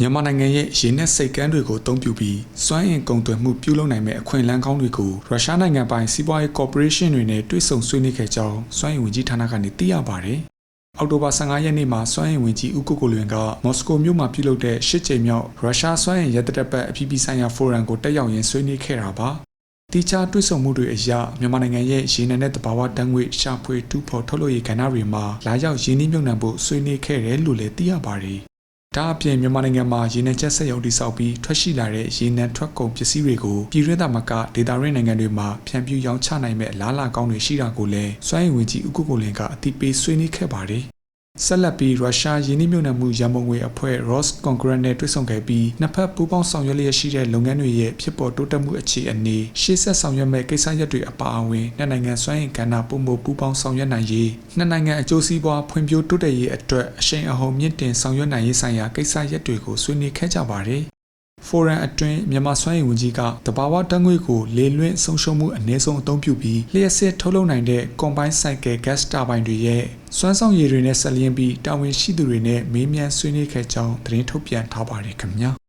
မြန်မာနိုင်ငံရဲ့ရေနက်စိတ်ကမ်းတွေကိုအသုံးပြုပြီးစွမ်းအင်ကုန်သွယ်မှုပြုလုပ်နိုင်မဲ့အခွင့်အလမ်းကောင်းတွေကိုရုရှားနိုင်ငံပိုင်စီးပွားရေးကော်ပိုရေးရှင်းတွေနဲ့တွဲဆုံဆွေးနွေးခဲ့ကြောင်းစွမ်းအင်ဝန်ကြီးဌာနကနေသိရပါတယ်။အောက်တိုဘာ15ရက်နေ့မှာစွမ်းအင်ဝန်ကြီးဦးကိုကိုလွင်ကမော်စကိုမြို့မှာပြုလုပ်တဲ့ရှစ်ကြိမ်မြောက်ရုရှားစွမ်းအင်ရတတက်ပတ်အပြည်ပြည်ဆိုင်ရာဖိုရမ်ကိုတက်ရောက်ရင်းဆွေးနွေးခဲ့တာပါ။တီချာတွဲဆုံမှုတွေအရမြန်မာနိုင်ငံရဲ့ရေနံနဲ့တဘာဝတန်းငွေရှာဖွေတူးဖော်ထုတ်လုပ်ရေးကဏ္ဍတွေမှာလာရောက်ရင်းနှီးမြှုပ်နှံဖို့ဆွေးနွေးခဲ့တယ်လို့လည်းသိရပါတယ်။ ဒါအပြင်မြန်မာနိုင်ငံမှာရေနံချက်ဆက်ရုံတိစောက်ပြီးထွက်ရှိလာတဲ့ရေနံထွက်ကုန်ပစ္စည်းတွေကိုပြည်တွင်းသားမကဒေတာရင်းနိုင်ငံတွေမှာဖြန့်ဖြူးရောင်းချနိုင်မဲ့အလားအလာကောင်းတွေရှိတာကိုလည်းစွမ်းရည်ဝန်ကြီးဦးကိုကိုလင်ကအသိပေးဆွေးနွေးခဲ့ပါတယ်။ ဆက်လက်ပြီးရုရှားယင်းနှိမ့်မြုံနယ်မှုရန်ပုံငွေအဖွဲ့ Ross Congress နဲ့တွေ့ဆုံခဲ့ပြီးနှစ်ဖက်ပူးပေါင်းဆောင်ရွက်လျက်ရှိတဲ့လုပ်ငန်းတွေရဲ့ဖြစ်ပေါ်တိုးတက်မှုအခြေအနေရှေ့ဆက်ဆောင်ရွက်မဲ့ကိစ္စရပ်တွေအပါအဝင်နှစ်နိုင်ငံစွမ်းရည်ကဏ္ဍပုံမပူးပေါင်းဆောင်ရွက်နိုင်ရေးနှစ်နိုင်ငံအကျိုးစီးပွားဖွံ့ဖြိုးတိုးတက်ရေးအတွက်အရှိန်အဟုန်မြင့်တင်ဆောင်ရွက်နိုင်ရေးဆိုင်ရာကိစ္စရပ်တွေကိုဆွေးနွေးခဲ့ကြပါတယ်။ ဖိုရမ်အတွင်းမြန်မာစွမ်းရည်ဝန်ကြီးကတဘာဝတန်းငွေကိုလေလွင့်ဆုံးရှုံးမှုအနည်းဆုံးအသုံးပြုပြီးလျှက်စစ်ထုတ်လုပ်နိုင်တဲ့ combine cycle gas turbine တွေရဲ့စွမ်းဆောင်ရည်တွေနဲ့ဆက်လျင်းပြီးတာဝန်ရှိသူတွေနဲ့မေးမြန်းဆွေးနွေးခဲ့ကြောင်းသတင်းထုတ်ပြန်ထားပါတယ်ခင်ဗျာ